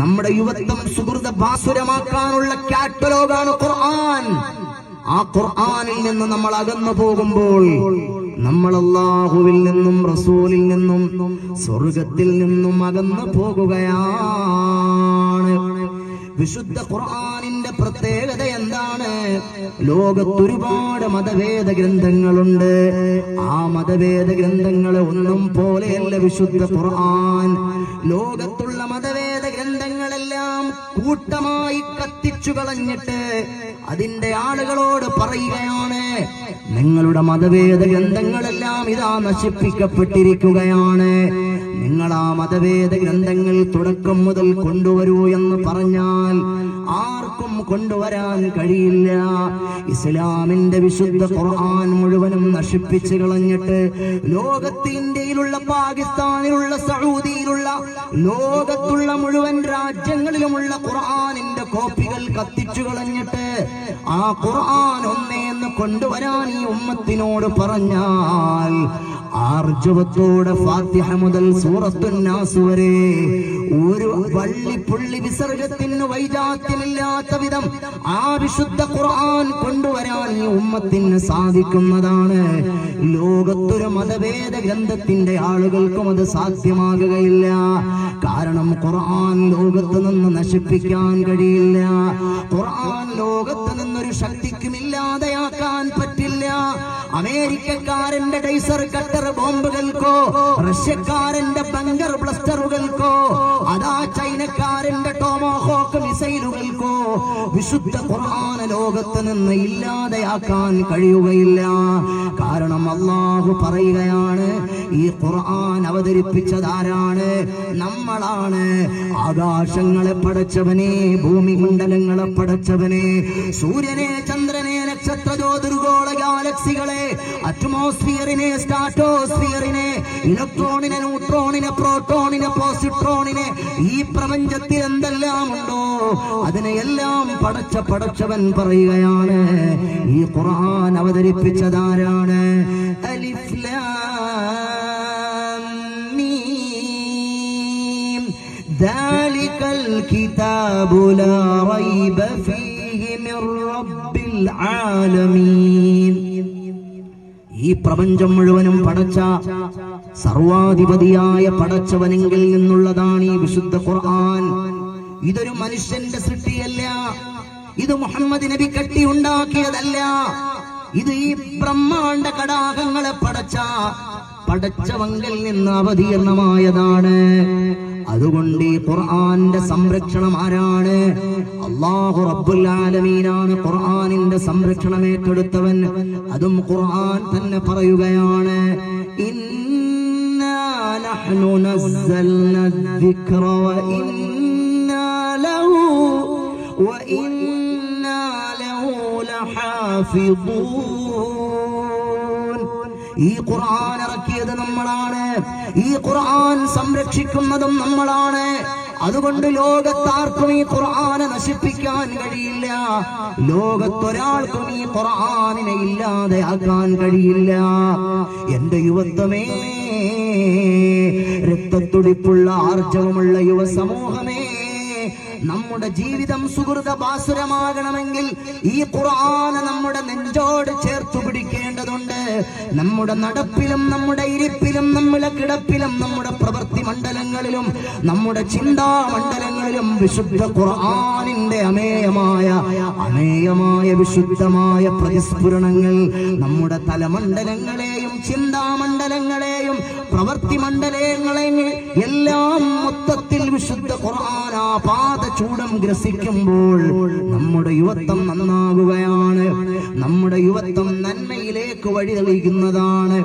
നമ്മുടെ യുവത്വം സുഹൃത ബാസുരമാക്കാനുള്ള കാറ്റലോഗാണ് ഖുർആൻ. ആ ഖുർആനിൽ നിന്ന് നമ്മൾ അകന്നു പോകുമ്പോൾ നമ്മൾ അള്ളാഹുവിൽ നിന്നും റസൂലിൽ നിന്നും സ്വർഗത്തിൽ നിന്നും അകന്നു പോകുകയാണ്. വിശുദ്ധ ഖുർആനിന്റെ പ്രത്യേകത എന്താണ്? ലോകത്തൊരുപാട് മതഭേദ ഗ്രന്ഥങ്ങളുണ്ട്. ആ മതഭേദ ഗ്രന്ഥങ്ങളെ ഒന്നും പോലെയല്ല വിശുദ്ധ ഖുർആൻ. ലോകത്തുള്ള മതഭേദ ഗ്രന്ഥങ്ങളെല്ലാം കൂട്ടമായി കത്തിച്ചു കളഞ്ഞിട്ട് അതിന്റെ ആളുകളോട് പറയുകയാണ് നിങ്ങളുടെ മതവേദ ഗ്രന്ഥങ്ങളെല്ലാം ഇതാ നശിപ്പിക്കപ്പെട്ടിരിക്കുകയാണ്. നിങ്ങൾ ആ മതവേദ ഗ്രന്ഥങ്ങൾ തുടക്കം മുതൽ കൊണ്ടുവരൂ എന്ന് പറഞ്ഞാൽ ആർക്കും കൊണ്ടുവരാൻ കഴിയില്ല. ഇസ്ലാമിന്റെ വിശുദ്ധ ഖുർആൻ മുഴുവനും നശിപ്പിച്ചു കളഞ്ഞിട്ട് ലോകത്ത് ഇന്ത്യയിലുള്ള പാകിസ്ഥാനിലുള്ള സൗദിയിലുള്ള ലോകത്തുള്ള മുഴുവൻ രാജ്യങ്ങളിലുമുള്ള ഖുർആനിന്റെ കോപ്പികൾ കത്തിച്ചു കളഞ്ഞിട്ട് ആ ഖുർആൻ ഒന്നേന്ന് കൊണ്ടുവരാൻ ഈ ഉമ്മത്തിനോട് പറഞ്ഞാൽ ആർജവത്തോടെ ഫാത്തിഹ മുതൽ സൂറത്തുന്നാസ് വരെ ഒരു വള്ളിപ്പുള്ളി വിസർഗത്തിന് വൈജാത്യമില്ലാത്ത വിധം ആ വിശുദ്ധ ഖുർആൻ കൊണ്ടുവരാൻ ഈ ഉമ്മത്തിന് സാധിക്കുന്നതാണ്. ലോകത്തൊരു മതഭേദ ഗ്രന്ഥത്തിന്റെ ആളുകൾക്കും അത് സാധ്യമാകുകയില്ല. കാരണം ഖുർആൻ ലോകത്ത് നിന്ന് നശിപ്പിക്കാൻ കഴിയില്ല. ഖുർആൻ ലോകത്ത് നിന്നൊരു ശക്തിക്കും ഇല്ലാതെയാക്കാൻ പറ്റില്ല. അമേരിക്കക്കാരന്റെ ഡൈസർ കട്ടർ ബോംബുകൾക്കോ റഷ്യക്കാരന്റെ ബങ്കർ ബ്ലസ്റ്ററുകൾക്കോ ചൈനക്കാരന്റെ ടോമോഹോക്ക് മിസൈലുകൾക്കോ വിശുദ്ധ ഖുർആന ലോകത്ത് നിന്ന് ഇല്ലാതെയാക്കാൻ കഴിയുകയില്ല. കാരണം അള്ളാഹു പറയുകയാണ് ഈ ഖുർആൻ അവതരിപ്പിച്ചതാരാണ് നമ്മളാണ്. ആകാശങ്ങളെ പടച്ചവനെ ഭൂമിമണ്ഡലങ്ങളെ പടച്ചവനെ സൂര്യനെ ചന്ദ്രനെ നക്ഷത്ര ജ്യോതിർഗോള ഗാലക്സികളെ അറ്റ്മോസ്ഫിയറിനെ സ്റ്റാറ്റോസ്ഫിയറിനെ ഇലക്ട്രോണിനെ ന്യൂട്രോണിനെ പ്രോട്ടോണിനെ പോസിട്രോണിനെ ഈ പ്രപഞ്ചത്തിൽ എന്തെല്ലാം ഉണ്ടോ അതിനെയെല്ലാം പടച്ച പടച്ചവൻ പറയുകയാണ് ഈ ഖുർആൻ അവതരിപ്പിച്ചതാരാണ് അലിഫ് ലാം മീം ذلك الكتاب لا ريب فيه من رب العالمين ഈ പ്രപഞ്ചം മുഴുവനും പടച്ച സർവാധിപതിയായ പടച്ചവനെങ്കിൽ നിന്നുള്ളതാണ് ഈ വിശുദ്ധ ഖുർആൻ ഇതൊരു മനുഷ്യന്റെ സൃഷ്ടിയല്ല ഇത് മുഹമ്മദ് നബി കെട്ടി ഉണ്ടാക്കിയതല്ല ഇത് ഈ ബ്രഹ്മാണ്ട കടാകങ്ങളെ പടച്ച പടച്ചവങ്കിൽ നിന്ന് അവതീർണമായതാണ്. അതുകൊണ്ട് ഈ ഖുർആന്റെ സംരക്ഷണം ആരാണ്? അള്ളാഹു റബ്ബുൽ ആലമീനാണ് ഖുർആനിന്റെ സംരക്ഷണം ഏറ്റെടുത്തവൻ. അതും ഖുർആൻ തന്നെ പറയുകയാണ് ഇന്നാ ഈ ഖുർആൻ ഇറക്കിയത് നമ്മളാണ്. ഈ ഖുർആൻ സംരക്ഷിക്കുന്നതും നമ്മളാണ്. അതുകൊണ്ട് ലോകത്താർക്കും ഈ ഖുർആനെ നശിപ്പിക്കാൻ കഴിയില്ല. ലോകത്തൊരാൾക്കും ഈ ഖുർആനിനെ ഇല്ലാതെ ആക്കാൻ കഴിയില്ല. എന്റെ യുവത്വമേ രക്തത്തുടിപ്പുള്ള ആർജവമുള്ള യുവസമൂഹമേ നമ്മുടെ ജീവിതം സുഹൃത ബാസുരമാകണമെങ്കിൽ ഈ ഖുർആന് നമ്മുടെ നെഞ്ചോട് ചേർത്തു പിടിക്കേണ്ടതുണ്ട്. നമ്മുടെ നടപ്പിലും നമ്മുടെ ഇരിപ്പിലും നമ്മുടെ കിടപ്പിലും നമ്മുടെ പ്രവൃത്തി മണ്ഡലങ്ങളിലും നമ്മുടെ ചിന്താ മണ്ഡലങ്ങളിലും വിശുദ്ധ ഖുർആനിന്റെ അമേയമായ അമേയമായ വിശുദ്ധമായ പ്രതിസ്ഫുരണങ്ങൾ നമ്മുടെ തലമണ്ഡലങ്ങളെയും ചിന്താമണ്ഡലങ്ങളെയും പ്രവൃത്തി മണ്ഡലങ്ങളെയും എല്ലാം വിശുദ്ധ ഖുർആൻ ആ പാത ചൂടം ഗ്രസിക്കുമ്പോൾ നമ്മുടെ യുവത്വം നന്നാകുകയാണ്. നമ്മുടെ യുവത്വം നന്മയിലേക്ക് വഴി തെളിയിക്കുന്നതാണ്.